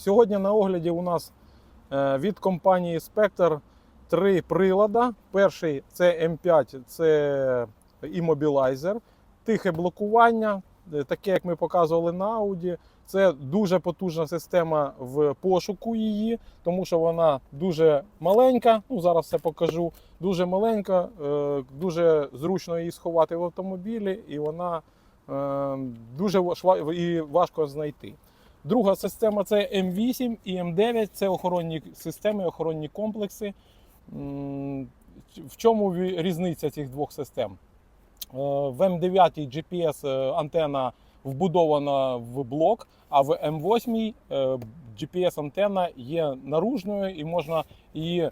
Сьогодні на огляді у нас е, від компанії Spectre три прилада. Перший це М5, це іммобілайзер, тихе блокування, е, таке як ми показували на Audi. Це дуже потужна система в пошуку її, тому що вона дуже маленька. Ну зараз все покажу. Дуже маленька, е, дуже зручно її сховати в автомобілі, і вона дуже важко знайти. Друга система це М8 і М9 це охоронні системи, охоронні комплекси. В чому різниця цих двох систем? Е, В М9 GPS е, антена вбудована в блок, а в М8 е, GPS антена є наружною і можна її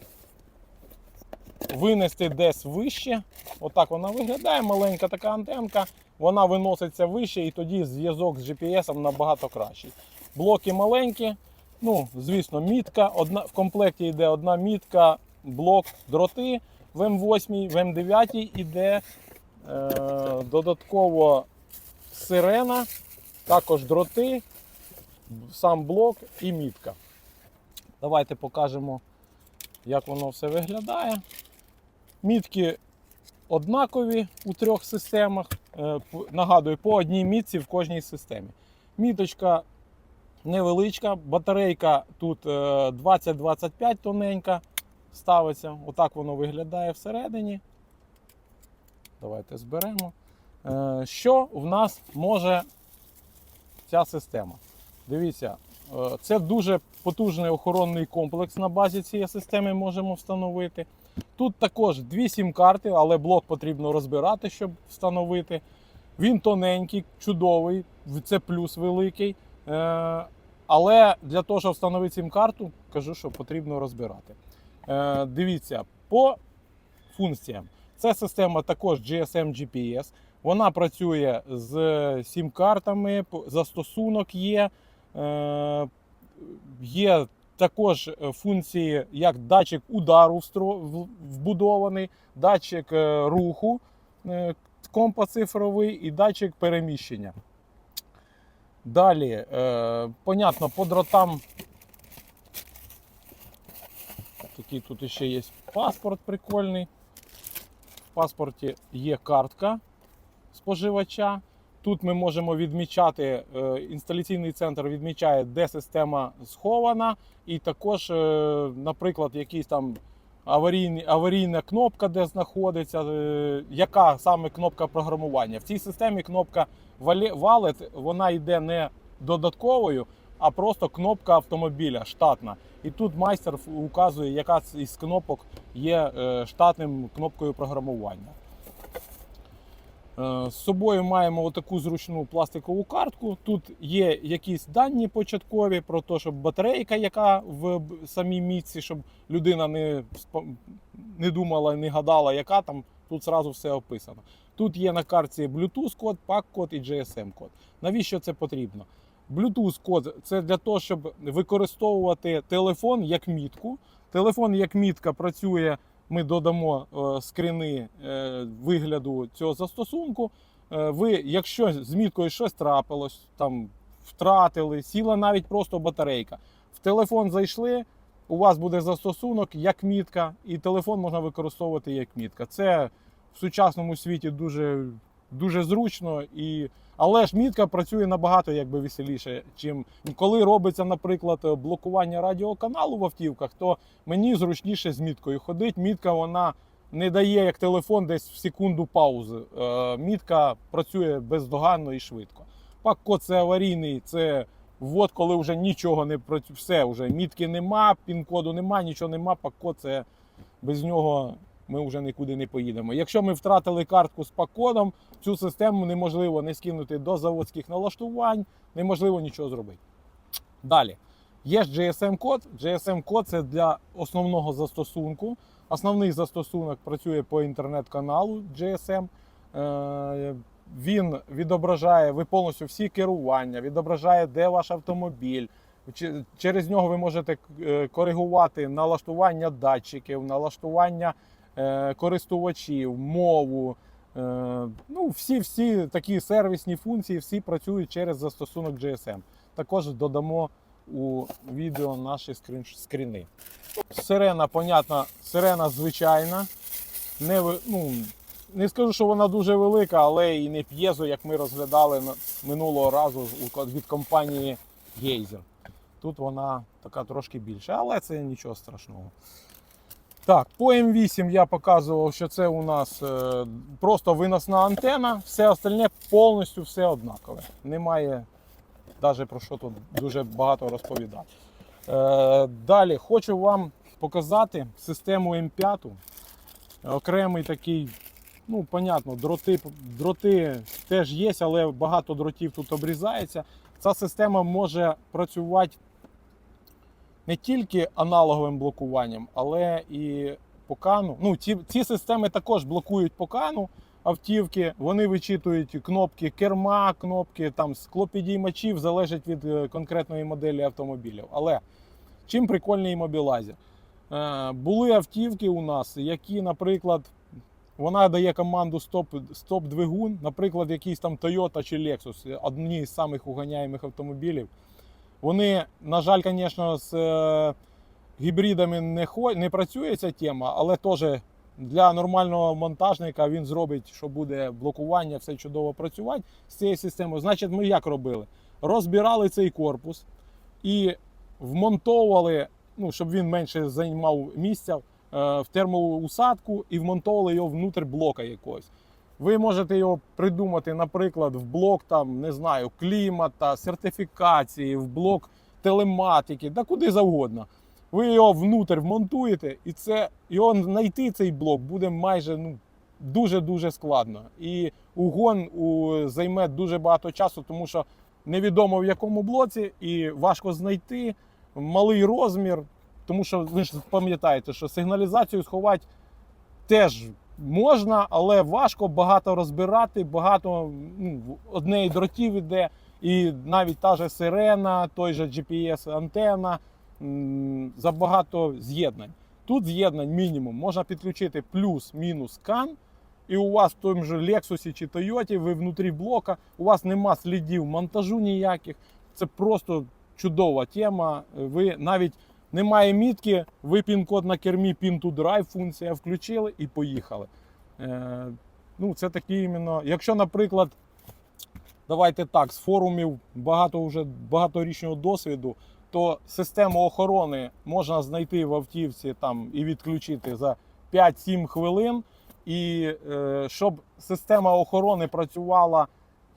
винести десь вище. Отак вона виглядає, маленька така антенка. Вона виноситься вище, і тоді зв'язок з GPS набагато кращий. Блоки маленькі, ну, звісно, мітка. Одна, в комплекті йде одна мітка, блок, дроти. В М8, в М9 йде е, додатково сирена, також дроти, сам блок і мітка. Давайте покажемо, як воно все виглядає. Мітки однакові у трьох системах. Е, Нагадую, по одній мітці в кожній системі. Міточка невеличка, батарейка тут е, 20-25 тоненька ставиться. Отак воно виглядає всередині. Давайте зберемо. Е, Що в нас може ця система? Дивіться, е, це дуже потужний охоронний комплекс на базі цієї системи можемо встановити. Тут також дві сім-карти, але блок потрібно розбирати, щоб встановити. Він тоненький, чудовий, це плюс великий. Е, Але для того, щоб встановити сім-карту, кажу, що потрібно розбирати. Е, Дивіться, по функціям. Це система також GSM GPS. Вона працює з сім-картами, застосунок є. Е, Є також функції, як датчик удару вбудований, датчик руху, компас цифровий і датчик переміщення. Далі, е, понятно, по дротам. Такий тут ще є паспорт прикольний. В паспорті є картка споживача. Тут ми можемо відмічати, е, інсталяційний центр відмічає, де система схована, і також, е, наприклад, якийсь там аварійний, аварійна кнопка, де знаходиться, е, яка саме кнопка програмування. В цій системі кнопка Wallet, вона йде не додатковою, а просто кнопка автомобіля штатна. І тут майстер указує, яка із кнопок є е, штатним кнопкою програмування. Е, З собою маємо отаку зручну пластикову картку. Тут є якісь дані початкові про те, щоб батарейка, яка в самій мітці, щоб людина не, не думала, не гадала, яка там. Тут зразу все описано. Тут є на картці Bluetooth-код, PAC-код і GSM-код. Навіщо це потрібно? Bluetooth-код це для того, щоб використовувати телефон як мітку. Телефон як мітка працює ми додамо е, скріни е, вигляду цього застосунку. Е, ви, якщо з міткою щось трапилось, там втратили, сіла навіть просто батарейка. В телефон зайшли, у вас буде застосунок як мітка, і телефон можна використовувати як мітка. Це в сучасному світі дуже, дуже зручно і. Але ж мітка працює набагато якби веселіше, чим коли робиться, наприклад, блокування радіоканалу в автівках, то мені зручніше з міткою ходити. Мітка вона не дає як телефон десь в секунду паузи. Е, Мітка працює бездоганно і швидко. Пак-код це аварійний, це ввод, коли вже нічого не працює. Все вже мітки нема, пін-коду нема, нічого нема. Пак-код це без нього ми вже нікуди не поїдемо. Якщо ми втратили картку з пак-кодом, цю систему неможливо не скинути до заводських налаштувань, неможливо нічого зробити. Далі. Є GSM-код. GSM-код це для основного застосунку. Основний застосунок працює по інтернет-каналу GSM. Е, Він відображає ви повністю всі керування, відображає, де ваш автомобіль. Через нього ви можете е, коригувати налаштування датчиків, налаштування користувачів, мову. Е, Ну, всі, всі такі сервісні функції всі працюють через застосунок GSM. Також додамо у відео наші скрін, скріни. Сирена, понятно, сирена звичайна. Не, ну, не скажу, що вона дуже велика, але і не п'єзо, як ми розглядали минулого разу від компанії Geyser. Тут вона така трошки більша, але це нічого страшного. Так, по М8 я показував, що це у нас е, просто виносна антена, все остальне повністю все однакове. Немає навіть про що тут дуже багато розповідати. Е, далі хочу вам показати систему М5. Окремий такий, ну, понятно, дроти, дроти теж є, але багато дротів тут обрізається. Ця система може працювати не тільки аналоговим блокуванням, але і по кану. Ну, ці, ці системи також блокують по кану автівки. Вони вичитують кнопки керма, кнопки там склопідіймачів, залежить від е, конкретної моделі автомобілів. Але чим прикольний мобілайзер? Е, були автівки у нас, які, наприклад, вона дає команду стоп, стоп двигун, наприклад, якийсь там Toyota чи Lexus, одні з самих уганяємих автомобілів. Вони, на жаль, звісно, з е, гібридами не, хо- не працює ця тема, але теж для нормального монтажника він зробить, що буде блокування, все чудово працювати з цією системою. Значить, ми як робили? Розбирали цей корпус і вмонтовували, ну, щоб він менше займав місця е, в термоусадку і вмонтовували його внутрь блока якогось. Ви можете його придумати, наприклад, в блок там, не знаю, клімата, сертифікації, в блок телематики, да куди завгодно. Ви його внутрь вмонтуєте, і це його знайти цей блок буде майже ну, дуже-дуже складно. І угон у, займе дуже багато часу, тому що невідомо в якому блоці, і важко знайти малий розмір. Тому що ви ж пам'ятаєте, що сигналізацію сховати теж можна, але важко багато розбирати, багато ну, і дротів іде, і навіть та же сирена, той же GPS-антена, забагато з'єднань. Тут з'єднань мінімум. Можна підключити плюс-мінус кан, і у вас в тому же Lexus чи Toyota, ви внутрі блока, у вас нема слідів монтажу ніяких. Це просто чудова тема. Ви навіть немає мітки, ви пін-код на кермі Pin to Drive функція включили і поїхали. Е, ну, це такі іменно. Якщо, наприклад, давайте так, з форумів багато вже багаторічного досвіду, то систему охорони можна знайти в автівці там, і відключити за 5-7 хвилин. І е, щоб система охорони працювала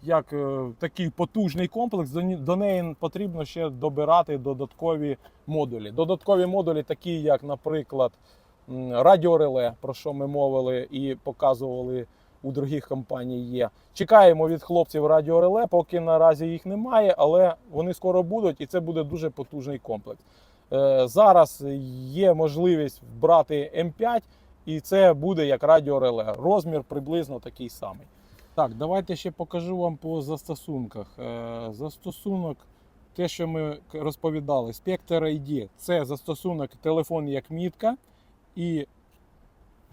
як е, такий потужний комплекс, до, неї потрібно ще добирати додаткові модулі. Додаткові модулі, такі як, наприклад, радіореле, про що ми мовили і показували у других компаній є. Чекаємо від хлопців радіореле, поки наразі їх немає, але вони скоро будуть, і це буде дуже потужний комплекс. Е, Зараз є можливість брати М5, і це буде як радіореле. Розмір приблизно такий самий. Так, давайте ще покажу вам по застосунках. Е, Застосунок, те, що ми розповідали, Spectre ID це застосунок телефон як мітка. І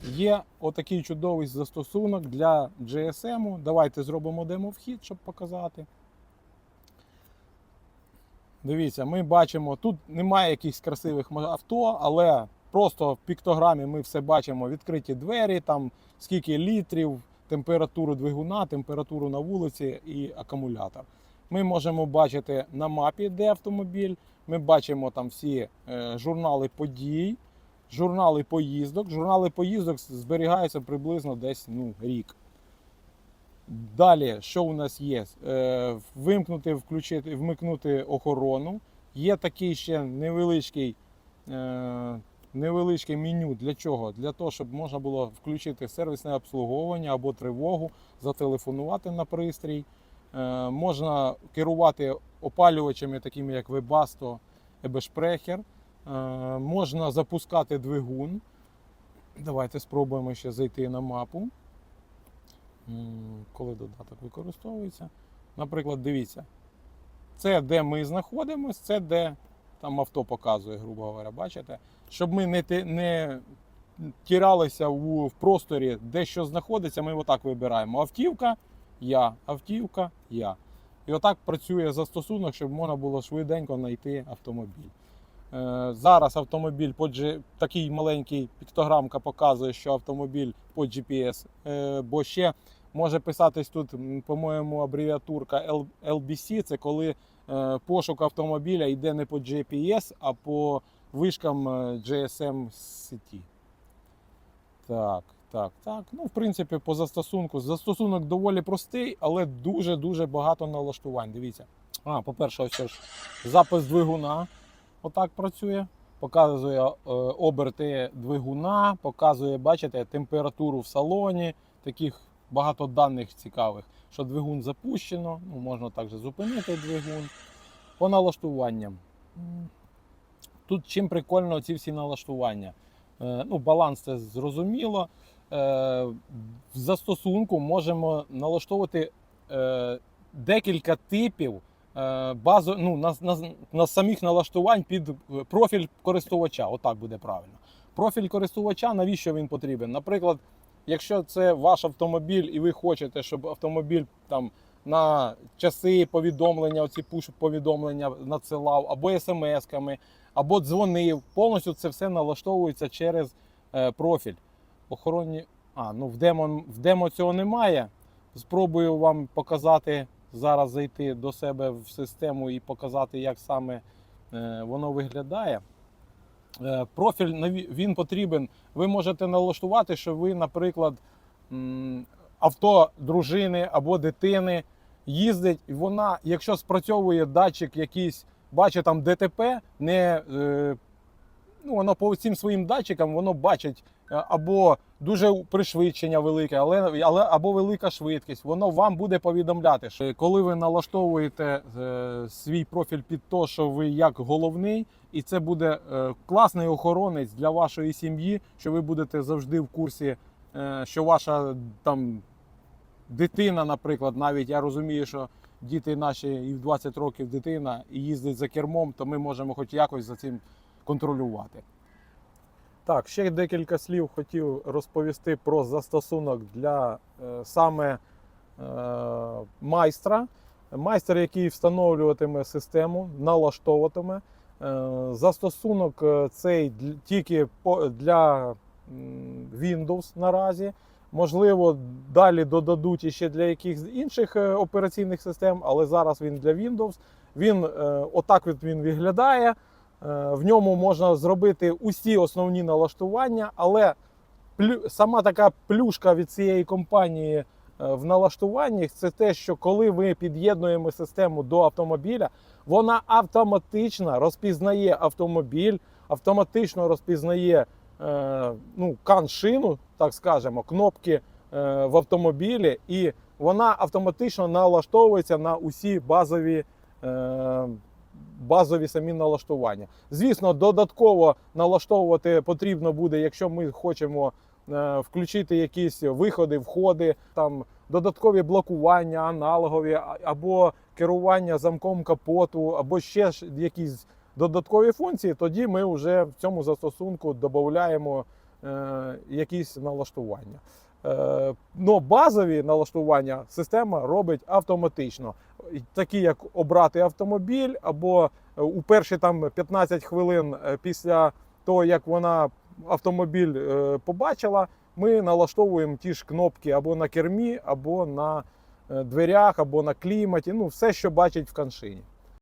є отакий чудовий застосунок для GSM. Давайте зробимо демо-вхід, щоб показати. Дивіться, ми бачимо, тут немає якихось красивих авто, але просто в піктограмі ми все бачимо: відкриті двері, там скільки літрів, температуру двигуна, температуру на вулиці і акумулятор. Ми можемо бачити на мапі, де автомобіль. Ми бачимо там всі е, журнали подій, журнали поїздок. Журнали поїздок зберігаються приблизно десь ну, рік. Далі, що у нас є? Е, вимкнути, включити, вмикнути охорону. Є такий ще невеличкий, е, невеличке меню. Для чого? Для того, щоб можна було включити сервісне обслуговування або тривогу, зателефонувати на пристрій. Е, можна керувати опалювачами, такими як Webasto, Ebesprecher. Е, можна запускати двигун. Давайте спробуємо ще зайти на мапу. Коли додаток використовується. Наприклад, дивіться. Це де ми знаходимося, це де там авто показує, грубо говоря, бачите? Щоб ми не, не тіралися у, в просторі, де що знаходиться, ми отак вибираємо. Автівка, я, автівка, я. І отак працює застосунок, щоб можна було швиденько знайти автомобіль. Е, Зараз автомобіль по G... такий маленький піктограмка показує, що автомобіль по GPS, е, бо ще може писатись тут, по-моєму, абревіатурка LBC, це коли пошук автомобіля йде не по GPS, а по вишкам е, GSM сеті. Так, так, так. Ну, в принципі, по застосунку. Застосунок доволі простий, але дуже-дуже багато налаштувань. Дивіться. А, по-перше, ось ж запис двигуна. Отак працює. Показує е, оберти двигуна, показує, бачите, температуру в салоні, таких багато даних цікавих, що двигун запущено, ну, можна також зупинити двигун. По налаштуванням. Тут чим прикольно ці всі налаштування. Е, Ну, баланс це зрозуміло. Е, В застосунку можемо налаштовувати е, декілька типів е, базу, ну, на, на, на самих налаштувань під профіль користувача. Отак буде правильно. Профіль користувача, навіщо він потрібен? Наприклад, якщо це ваш автомобіль, і ви хочете, щоб автомобіль там на часи повідомлення, оці пуш повідомлення надсилав, або смс-ками, або дзвонив. Повністю це все налаштовується через е, профіль. Охоронні. А, ну в демо, в демо цього немає. Спробую вам показати зараз зайти до себе в систему і показати, як саме е, воно виглядає. Е, профіль він потрібен. Ви можете налаштувати, що ви, наприклад, авто дружини або дитини їздить, і вона, якщо спрацьовує датчик якийсь, бачить там ДТП, не, е, ну, воно по цим своїм датчикам воно бачить е, або дуже пришвидшення велике, але, але або велика швидкість. Воно вам буде повідомляти, що коли ви налаштовуєте е, свій профіль під те, що ви як головний, і це буде е, класний охоронець для вашої сім'ї, що ви будете завжди в курсі, е, що ваша там дитина, наприклад, навіть я розумію, що діти наші і в 20 років дитина і їздить за кермом, то ми можемо хоч якось за цим контролювати. Так, ще декілька слів хотів розповісти про застосунок для е, саме е, майстра. Майстер, який встановлюватиме систему, налаштовуватиме. Е, застосунок е, цей тільки для Windows наразі. Можливо, далі додадуть іще для якихось інших е, операційних систем, але зараз він для Windows. Він отак він виглядає. Е, В ньому можна зробити усі основні налаштування, але сама така плюшка від цієї компанії е, в налаштуваннях це те, що коли ми під'єднуємо систему до автомобіля, вона автоматично розпізнає автомобіль, автоматично розпізнає е, ну, каншину, так скажемо, кнопки в автомобілі, і вона автоматично налаштовується на усі базові. Базові самі налаштування. Звісно, додатково налаштовувати потрібно буде, якщо ми хочемо е, включити якісь виходи, входи, там додаткові блокування, аналогові, або керування замком капоту, або ще якісь додаткові функції. Тоді ми вже в цьому застосунку додаємо е, якісь налаштування. Е, но базові налаштування система робить автоматично, такі як обрати автомобіль, або е, у перші там 15 хвилин е, після того, як вона автомобіль побачила, ми налаштовуємо ті ж кнопки або на кермі, або на дверях, або на кліматі. Ну, все, що бачить в каншині.